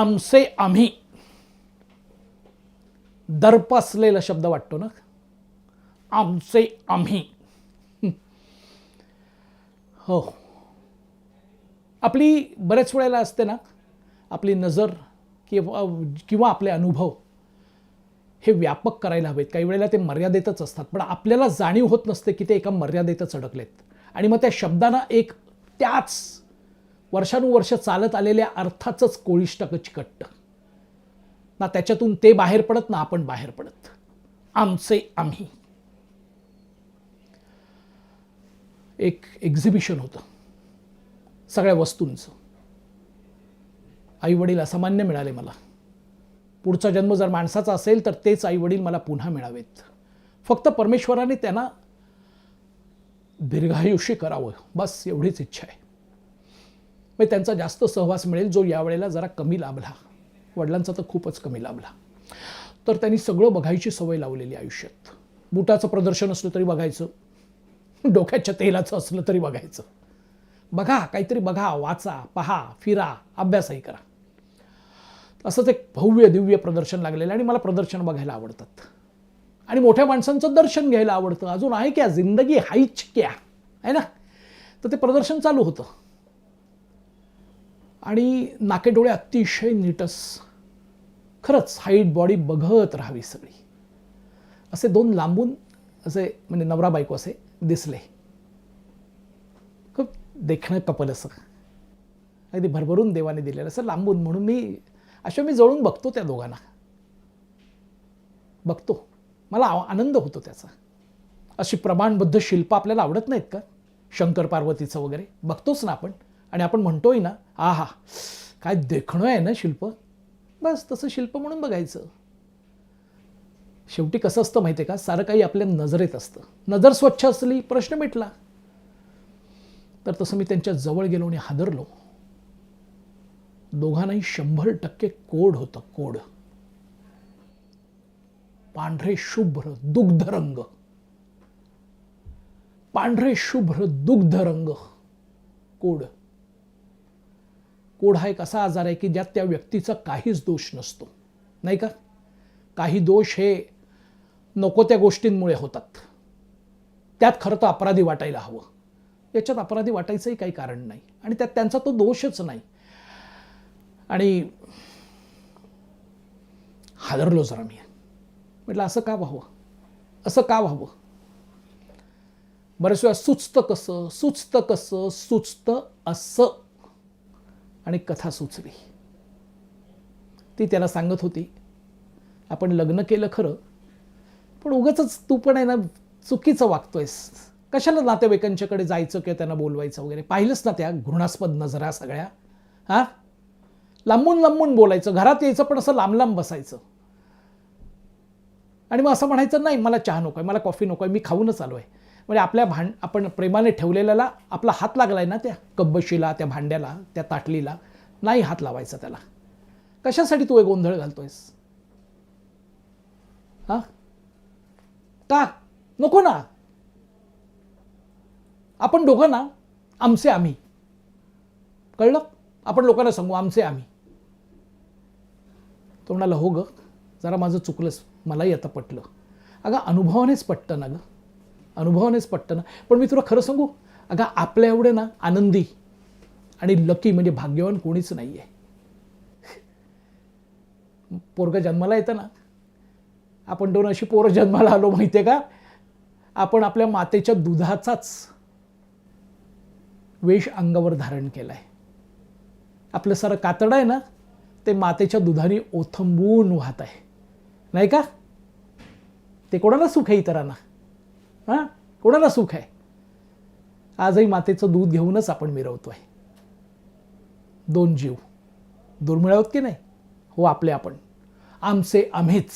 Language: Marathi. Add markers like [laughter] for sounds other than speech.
आमचे आम्ही. दर्प असलेला शब्द वाटतो ना? आमचे आम्ही. [laughs] हो. आपली बऱ्याच वेळेला असते ना? आपली नजर किंवा किंवा आपले अनुभव हे व्यापक करायला हवेत. काही वेळेला ते मर्यादेतच असतात. पण आपल्याला जाणीव होत नसते की ते एका मर्यादेतच अडकलेत. आणि मग त्या शब्दांना एक त्याच वर्षानुवर्ष चालत आलेल्या अर्थाचंच कोळिष्ट चिकटतं. ना त्याच्यातून ते बाहेर पडत ना आपण बाहेर पडत. आमचे आम्ही. एक एक्झिबिशन होतं. सगळ्या वस्तूंचं. आईवडील असामान्य मिळाले मला. पुढचा जन्म जर माणसाचा असेल तर तेच आईवडील मला पुन्हा मिळावेत. फक्त परमेश्वराने त्यांना दीर्घायुष्य करावं. बस एवढीच इच्छा आहे. म्हणजे त्यांचा जास्त सहवास मिळेल जो यावेळेला जरा कमी लाभला. वडिलांचा तर खूपच कमी लाभला. तर त्यांनी सगळं बघायची सवय लावलेली आयुष्यात. बुटाचं प्रदर्शन असलं तरी बघायचं. डोक्याच्या तेलाचं असलं तरी बघायचं. बघा काहीतरी बघा वाचा पहा फिरा अभ्यासही करा. असंच एक भव्य दिव्य प्रदर्शन लागलेलं आणि मला प्रदर्शन बघायला आवडतात. आणि मोठ्या माणसांचं दर्शन घ्यायला आवडतं. अजून आहे क्या? जिंदगी हाईच क्या? आहे ना? तर ते प्रदर्शन चालू होतं. आणि नाके डोळे अतिशय नीटस. खरंच हाईट बॉडी बघत राहावी सगळी. असे दोन लांबून असे म्हणजे नवरा बायको असे दिसले. खूप देखणं कपल असं. अगदी भरभरून देवाने दिलेलं असं लांबून म्हणून मी अशा मी जवळून बघतो त्या दोघांना. बघतो. मला आनंद होतो त्याचा. अशी प्रमाणबद्ध शिल्प आपल्याला आवडत नाहीत का? शंकर पार्वतीचं वगैरे? बघतोच ना आपण. आणि आपण म्हणतोय ना आहा काय देखणं आहे ना शिल्प? बस तसं शिल्प म्हणून बघायचं. शेवटी कसं असतं माहिती आहे का? सारं काही आपल्या नजरेत असतं. नजर स्वच्छ असली प्रश्न मिटला. तर तसं मी त्यांच्या जवळ गेलो आणि हादरलो. दोघांनाही शंभर टक्के कोड होतं कोड. पांढरे शुभ्र दुग्ध रंग पांढरे शुभ्र दुग्ध रंग कोड. कोड हा एक असा आजार आहे की ज्यात त्या व्यक्तीचा काहीच दोष नसतो. नाही का? काही दोष हे नको त्या गोष्टींमुळे होतात. त्यात खरं तर अपराधी वाटायला हवं. याच्यात अपराधी वाटायचंही काही कारण नाही. आणि त्यात त्यांचा तो दोषच नाही. आणि हादरलो जरा मी. म्हटलं असं का व्हावं? असं का व्हावं? बऱ्याच वेळा सुचतं कसं? सुचतं कसं? सुचतं असं. आणि कथा सुचली. ती त्याला सांगत होती आपण लग्न केलं खरं पण उगाच तू पण आहे ना चुकीचं वागतोयस. कशाला नातेवाईकांच्याकडे जायचं किंवा त्यांना बोलवायचं वगैरे? पाहिलंच ना त्या घृणास्पद नजरा सगळ्या. हां? लांबून लांबून बोलायचं घरात यायचं पण असं लांब लांब बसायचं. आणि मग असं म्हणायचं नाही मला चहा नको आहे मला कॉफी नको आहे मी खाऊनच आलो आहे म्हणजे आपल्या भांड आपण प्रेमाने ठेवलेल्याला आपला हात लागलाय ना त्या कब्बशीला त्या भांड्याला त्या ताटलीला. नाही हात लावायचा त्याला. कशासाठी तू हे गोंधळ घालतोयस? हा? का? नको ना. आपण दोघं ना आमचे आम्ही. कळलं? आपण लोकांना सांगू आमचे आम्ही. तो म्हणाला हो ग जरा माझं चुकलंच मलाही आता पटलं. अगं अनुभवानेच पटतं ना गं. अनुभवानेच पटतं ना. पण मी तुला खरं सांगू अगं आपल्या एवढे ना आनंदी आणि लकी म्हणजे भाग्यवान कोणीच नाही आहे पोरगा जन्माला येतं ना आपण दोन अशी पोरं जन्माला आलो माहिती आहे का? आपण आपल्या मातेच्या दुधाचाच वेश अंगावर धारण केला आहे आपलं सारं कातडं आहे ना ते मातेच्या दुधाने ओथंबून वाहत आहे. नाही का? ते कोणाला सुख आहे इतरांना? हां? कोणाला सुख आहे? आजही मातेचं दूध घेऊनच आपण मिरवतोय. दोन जीव. दुर्मिळ आहोत की नाही? हो आपले आपण. आमचे आम्हीच